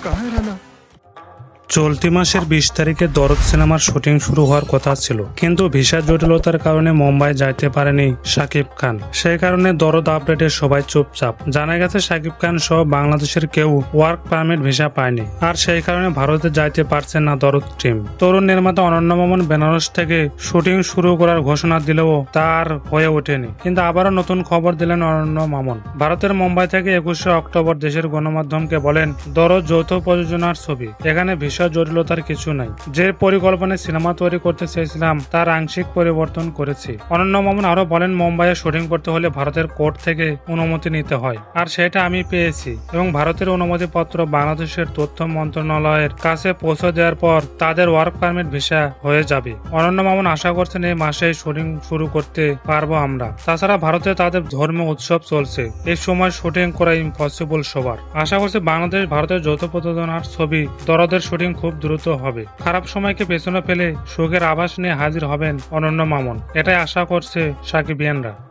Kahraman. চলতি মাসের বিশ তারিখে দরদ সিনেমার শুটিং শুরু হওয়ার কথা ছিল। কিন্তু ভিসা জটিলতার কারণে মুম্বাই যাইতে পারেনি শাকিব খান। সেই কারণে দরদ আপডেটে সবাই চুপচাপ। জানা গেছে শাকিব খান সহ বাংলাদেশের কেউ ওয়ার্ক পারমিট ভিসা পায়নি। আর সেই কারণে ভারতে যাইতে পারছে না দরদ টিম। তরুণ নির্মাতা অনন্য মামন বেনারস থেকে শুটিং শুরু করার ঘোষণা দিলেও তার হয়ে ওঠেনি। কিন্তু আবারও নতুন খবর দিলেন অনন্য মামন। ভারতের মুম্বাই থেকে একুশে অক্টোবর দেশের গণমাধ্যমকে বলেন, দরদ যৌথ প্রযোজনার ছবি। এখানে ভীষণ জটিলতার কিছু নাই। যে পরিকল্পনায় সিনেমা তৈরি করতে চেয়েছিলাম, তার আংশিক পরিবর্তন করেছি। অনন্য মামুন আরও বলেন, মুম্বাইয়ে শুটিং করতে হলে ভারতের কোর্ট থেকে অনুমতি নিতে হয়। আর সেটা আমি পেয়েছি। এবং ভারতের অনুমতিপত্র বাংলাদেশের তথ্য মন্ত্রণালয়ের কাছে পৌঁছে দেওয়ার পর তাদের ওয়ার্ক পারমিট ভিসা হয়ে যাবে। অনন্য মামুন আশা করছেন, এই মাসে শুটিং শুরু করতে পারব আমরা। তাছাড়া ভারতে তাদের ধর্মীয় উৎসব চলছে। এই সময় শুটিং করা ইম্পসিবল সবার। আশা করছি, বাংলাদেশ ভারতের যৌথ প্রযোজনার ছবি দরদের শুটিং খুব দ্রুত হবে। খারাপ সময়কে পেছনে ফেলে শোকের আভাস নিয়ে হাজির হবেন অনন্য মামন। এটাই আশা করছে সাকিবিয়ানরা।